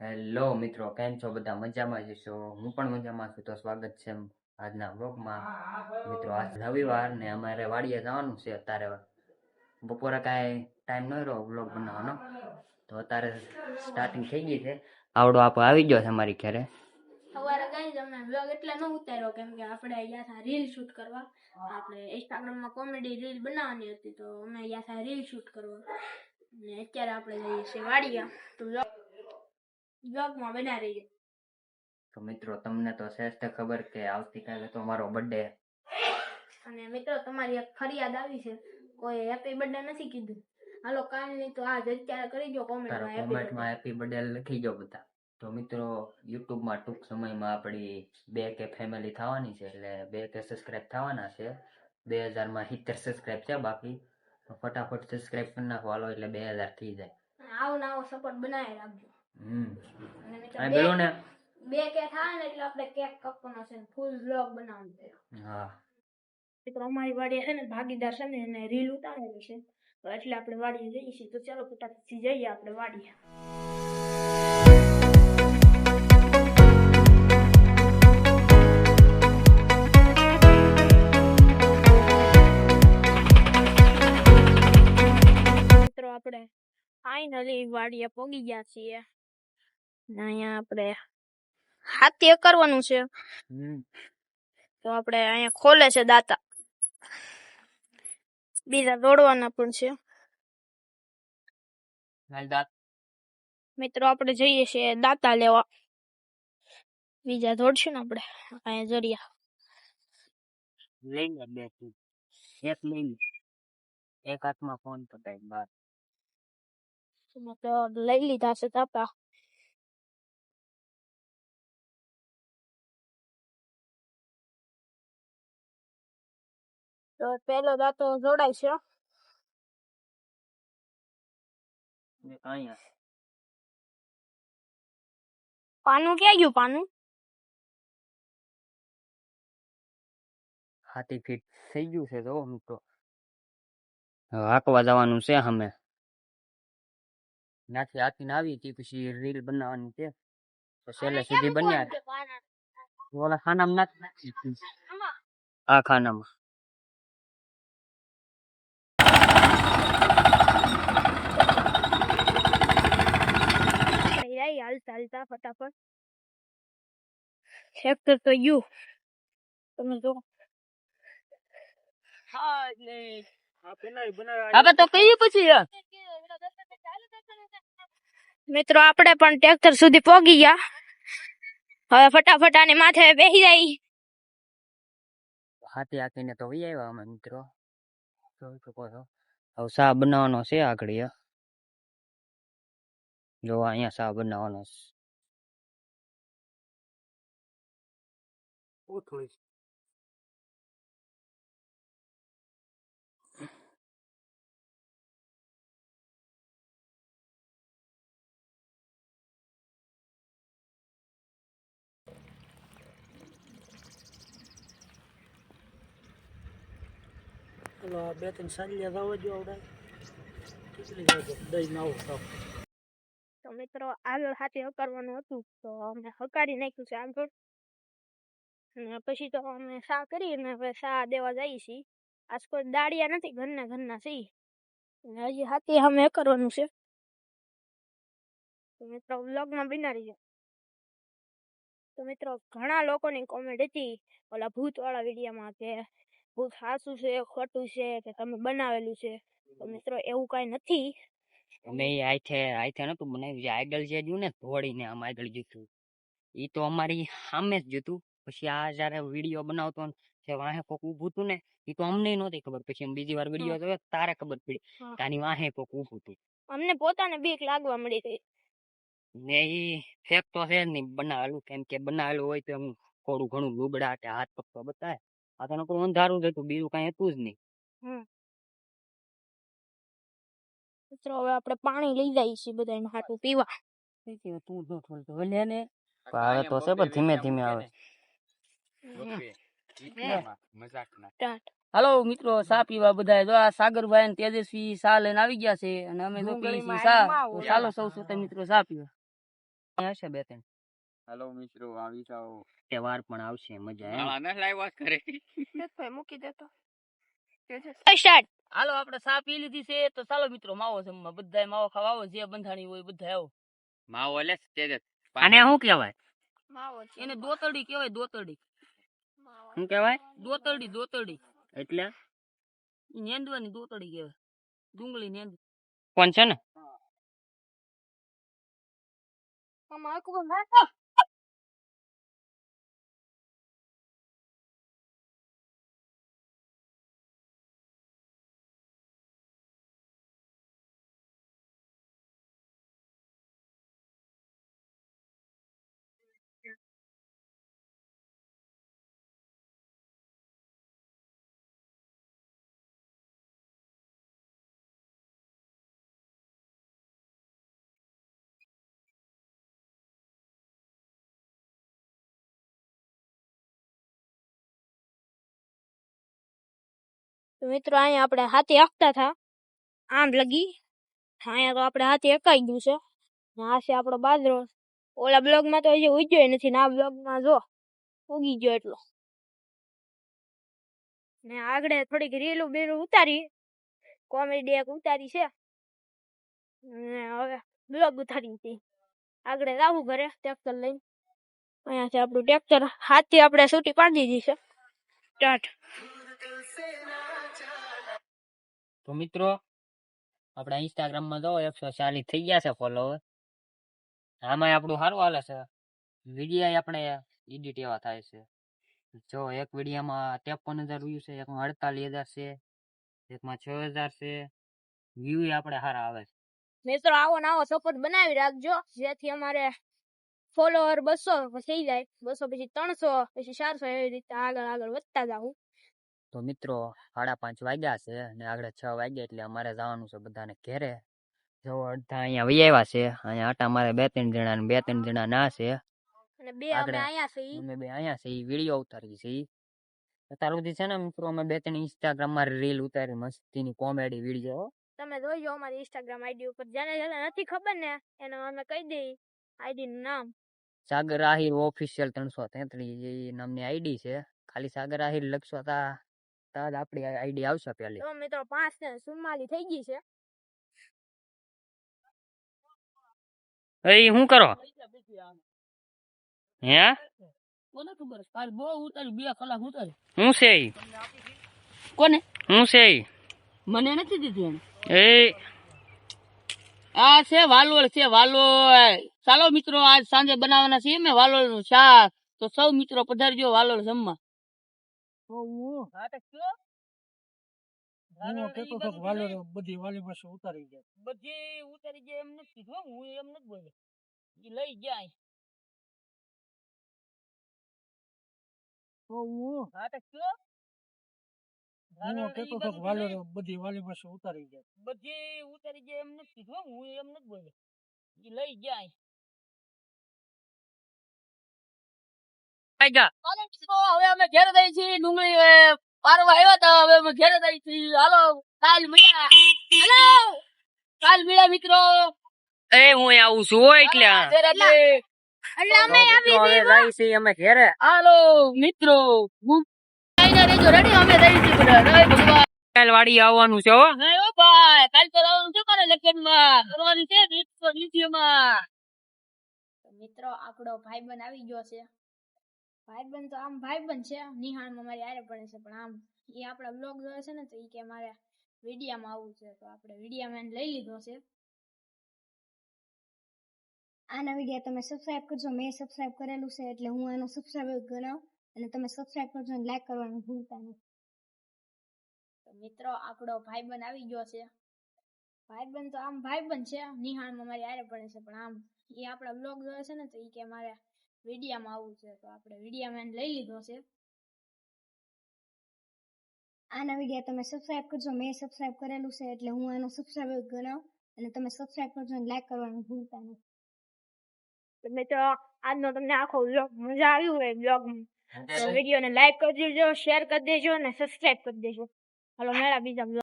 Hello મિત્રો, કેમ છો? બધા મજામાં જશો હું પણ મજામાં છું. તો સ્વાગત છે આજના બ્લોગમાં મિત્રો, આજ રવિવાર ને અમારે વાડીએ જવાનું છે અત્યારે. બપોરે કાંઈ ટાઈમ ન રહ્યો બ્લોગ બનાવવાનો. તો અત્યારે સ્ટાર્ટિંગ થઈ ગઈ છે. આવડો આપો આવી ગયો છે મારી ઘરે. સવારે કઈ જ અમે વ્લોગ એટલે ન ઉતાર્યો. કેમ આપણે યાથા રીલ શૂટ કરવા. આપણે ઇન્સ્ટાગ્રામમાં કોમેડી રીલ બનાવવાની હતી તો અમે યાથા રીલ શૂટ કરવા. ને અત્યારે આપણે જઈએ છીએ વાડિયા તો બ્લોગમાં બના રહીએ. તો મિત્રો તમને તો શ્રેષ્ઠ ખબર કે આવતીકાલે તો મારો બર્થડે અને મિત્રો તમારી એક ફરિયાદ આવી છે. કોઈ હેપી બર્થડે નથી કીધું. હાલો કાલની તો આજ અત્યારે કરી દો કોમેન્ટમાં હેપી કોમેન્ટમાં હેપી બર્થડે લખી દો બધા. તો મિત્રો યુટ્યુબમાં ટૂંક સમયમાં આપણી બે કે ફેમિલી થવાની છે એટલે બે કે સબસ્ક્રાઇબ થવાના છે. બે હજારમાં સિત્તેર સબસ્ક્રાઇબ છે બાકી. ફટાફટ સબસ્ક્રાઇબ કરી નાખો. હાલો એટલે બે હજાર થઈ જાય. આવો ના આવો સપોર્ટ બનાવી રાખજો. હમ. અને મિત્રો અને બે- પેલું ને બે કે થાય ને એટલે આપણે કેક કાપવાનો છે ફૂલ બ્લોગ બનાવવાનો છે. હા. મિત્રો અમારી વાડી છે ને ભાગીદાર છે ને એને રીલ ઉતારેલી છે. તો એટલે આપણે વાડીએ જઈએ છીએ. તો ચાલો ફટાફટથી જઈએ આપણે વાડીએ. મિત્રો આપણે ફાઇનલી વાડીએ પોગી ગયા છીએ. ને અહીંયા આપણે હાથે કરવાનું છે. તો આપણે અહીંયા ખોલે છે દાતા. બીજા દોડવાના પણ છે. મિત્રો આપણે જઈએ છીએ દાતા લેવા. બીજા દોડશું ને આપણે. અહીંયા જરિયા. લઈ લે બે એક લઈ લે. એક હાથમાં ફોન પકડાય બાર. લઈ લીધા છે દાતા. તો પેલો દાતો જોડાય છે એક અહીંયા. પાનું ક્યાં ગયું પાનું? હાથી ફીટ થઈ ગયું છે તો. મિત્રો હવે હાંકવા જવાનું છે અમે ત્યાંથી હાથીને આવી હતી પછી રીલ બનાવવાની છે. તો છેલ્લે સુધી બન્યા ઓલા ખાનામાં નાખી. આ ખાનામાં. જાય હાલતા હાલતા ફટાફટ? ટ્રેક્ટર તો યુ. તમે જો. હવે તો કઈ પછી મિત્રો આપણે પણ ટ્રેક્ટર સુધી પહોંચી ગયા. હવે ફટાફટ આને માથે બેસી જાય. હાથી હાથીને તો વહી આવ્યા અમે મિત્રો. જોઈ શકો છો. હવે શા બનાવવાનો છે આગળ. જો અહીંયા શા બનાવવાનો છે બે ત્રણ સાલિયા થવા જો આવડે કેટલી જાજો દઈ નાવો સાવ તો મિત્રો આગળ હાથે હકારવાનું હતું, તો અમે હકારી નાખ્યું છે આગળ. અને પછી તો અમે શા કરી હવે શા દેવા જઈએ છીએ? આજ દાળિયા નથી, ઘરના ઘરના છીએ. હજી હાથે અમે કરવાનું છે. તો મિત્રો, વ્લોગમાં બિનારી જાય તો મિત્રો, ઘણા લોકોની કોમેન્ટ હતી, ઓલા ભૂત વાળા વિડીયોમાં કે ભૂત સાચું છે, ખોટું છે, કે તમે બનાવેલું છે. તો મિત્રો, એવું કાંઈ નથી. અમે એ આઈથે આઈથે નતું બનાવ્યું જે આઈડલ જે જ્યું ને ધોળીને આમ આગળ જતું એ તો અમારી સામે જ જોતું પછી આ જયારે વીડિયો બનાવતો ને જે વાહે કોક ઊભું હતું ને એ તો અમને નહોતી ખબર. પછી બીજી વાર વીડિયો જોયો તારે ખબર પડી તાની વાહે કોક ઊભું હતું અમને પોતાને બીક લાગવા મળી ગઈ ને એ ફેક તો છે નહીં બનાવેલું. કેમ કે બનાવેલું હોય તો એમ થોડું ઘણું લુગડા કે હાથ પગ તો બતાવે. આ તો નકરું અંધારું જ હતું બીજું કઈ હતું જ નહીં. મિત્રો હવે આપણે પાણી લઈ જઈએ છીએ બધા હાટું પીવા. તું જો થોડું તો લે ને. આવે તો છે પણ ધીમે ધીમે આવે. હાલો મિત્રો સા પીવા બધા જો આ સાગરભાઈ અને તેજસ્વી સા લઈને આવી ગયા છે અને અમે તો પીએ છીએ સા તો ચાલો સૌ શ્રોતા મિત્રો સા પીવા. હશે બે ત્રણ. હાલો મિત્રો આવી જાઓ. તહેવાર પણ આવશે મજા આવે. લાઈવ વાત કરે મૂકી દેતો સ્ટાર્ટ. હાલો આપણે સાપ પી લીધી છે? તો ચાલો મિત્રો માવો જમવા. બધાય માવો ખાવા આવો જે બંધાણી હોય બધા આવો. માવો લે તેજ આને શું કહેવાય? માવો એને દોતરડી કહેવાય દોતરડી. શું કહેવાય? દોતરડી દોતરડી. એટલે? નેંદવાની દોતરડી કહેવાય. ડુંગળી નેંદ. કોણ છે ને? આમાં આખું તો મિત્રો, અહીંયા આપણે હાથી હાંકતા હતા. આમ લગી, અહીંયા તો આપણે હાથી હકાઈ ગયું છે. ને આ છે આપણો બાજરો. ઓલા બ્લોગમાં તો હજી ઉગ્યો નથી, ને આ બ્લોગમાં જો, ઉગી ગયો એટલો. ને આગળ થોડીક રીલું બીલું ઉતારી, કોમેડી એક ઉતારી છે. ને હવે બ્લોગ ઉતારી હતી. આગળ આવું ઘરે, ટ્રેક્ટર લઈને. અહીંયા છે આપણું ટ્રેક્ટર. હાથથી આપણે સૂટી પાડી દીધી છે. સ્ટાર્ટ. તો મિત્રો, આપણે ઇન્સ્ટાગ્રામમાં જો એકસો ચાલીસ થઈ ગયા છે ફોલોવર આમાં આપણું સારું હાલે છે. વીડિયો આપણે એડિટ એવા થાય છે. જો એક વિડીયોમાં ત્રેપન હજાર વ્યૂ છે, એકમાં અડતાલીસ હજાર છે, એકમાં છ હજાર છે વ્યૂ આપણે સારા આવે છે. મિત્રો, આવો ને આવો સપોર્ટ બનાવી રાખજો, જેથી અમારે ફોલોવર બસો થઈ જાય. બસો પછી ત્રણસો, પછી ચારસો એવી રીતે આગળ આગળ વધતા જાવું તો મિત્રો સાડા પાંચ વાગ્યા છે અને આગળ છ વાગ્યા એટલે અમારે જવાનું છે બધાને ઘેરે. જો અડધા અહીંયા વહી આવ્યા છે. અહીંયા આટા મારે બે ત્રણ જણા ને બે ત્રણ જણા ના છે. અને આગળ. અહીંયા અમે બે અહીંયા છે વીડિયો ઉતારી છે. અત્યાર સુધી છે ને મિત્રો અમે બે ત્રણ ઇન્સ્ટાગ્રામમાં રીલ ઉતારી મસ્તીની કોમેડી વીડિયો તમે જોઈજો અમારી ઇન્સ્ટાગ્રામ આઈડી ઉપર. જેને જેને નથી ખબર ને એને અમે કહી દઈ આઈડી નું નામ. સાગર આહિર ઓફિશિયલ ત્રણસો તેત્રીસ. નામની આઈડી છે. ખાલી સાગર આહિર લખશો તા તા જ આપણી આઈડી આવશે પેલી. તો મિત્રો પાંચ ને સુમાલી થઈ ગઈ છે. એ શું કરો? હે? કોને ખબર? કાલ બહુ ઉતર બે કલાક ઉતર. હું છે કોને? હું છે મને નથી દીધી એ આ છે વાલોળ છે વાલોળ. ચાલો મિત્રો આજ સાંજે બનાવવાના છે મેં વાલોળનું શાક. તો સૌ મિત્રો પધારજો વાલોળ જમવા. બધી વાલી પાસે ઉતારી જાય. બધી ઉતારી જાય એમ નથી કીધું હું એમ નથી એ લઈ જાય કે બધી વાલી પાસે ઉતારી જાય. બધી ઉતારી જાય એમ નથી કીધું હું એમ નથી બોલે. એ લઈ જાય હવે અમે ઘેર જઈએ છીએ. ડુંગળી પારવા આવ્યા તા. હવે અમે ઘેર જઈએ છીએ. હાલો કાલ મળ્યા હાલો કાલ મળ્યા મિત્રો. એ હું આવું છું હો એટલે અમે ઘેરે. હાલો મિત્રો હું આઈને રહેજો રેડી અમે રહી કાલ વાડી આવવાનું છે હો. નહીં ઓ ભાઈ કાલ તો આવવાનું છે મારે માં કરવાની છે મિત્રો આપણો ભાઈ આવી ગયો છે. ભાઈબંધ તો આમ ભાઈબંધ છે. નિહાળમાં મારી આરે પડે છે પણ આમ એ આપણા બ્લોગ જોવે છે ને તો એ કે મારે વિડીયામાં આવવું છે તો આપણે વિડીયામાં લઈ લીધો છે. આના વિડીયા તમે સબસ્ક્રાઇબ કરજો મેં સબસ્ક્રાઇબ કરેલું છે એટલે હું એનો સબસ્ક્રાઇબર ગણાવ અને તમે સબસ્ક્રાઇબ કરજો અને લાઈક કરવાનું ભૂલતા નહીં. તો મિત્રો આપણો ભાઈબંધ આવી ગયો છે. ભાઈબંધ તો આમ ભાઈબંધ છે નિહાળમાં મારી આરે પડે છે પણ આમ એ આપણા બ્લોગ જોવે છે ને તો એ કે મારે વિડીયામાં આવું છે તો આપણે વિડીયામાં લઈ લીધો છે. આના વીડિયો તમે સબસ્ક્રાઇબ કરજો મેં સબસ્ક્રાઇબ કરેલું છે એટલે હું એનો સબસ્ક્રાઇબર ગણાવ અને તમે સબસ્ક્રાઇબ કરજો અને લાઈક કરવાનું ભૂલતા નહીં. તો આજનો તમને આખો બ્લોગ મજા આવી હોય બ્લોગ તો વિડીયોને લાઈક કરી દેજો શેર કરી દેજો અને સબસ્ક્રાઇબ કરી દેજો. હલો મેળા બીજા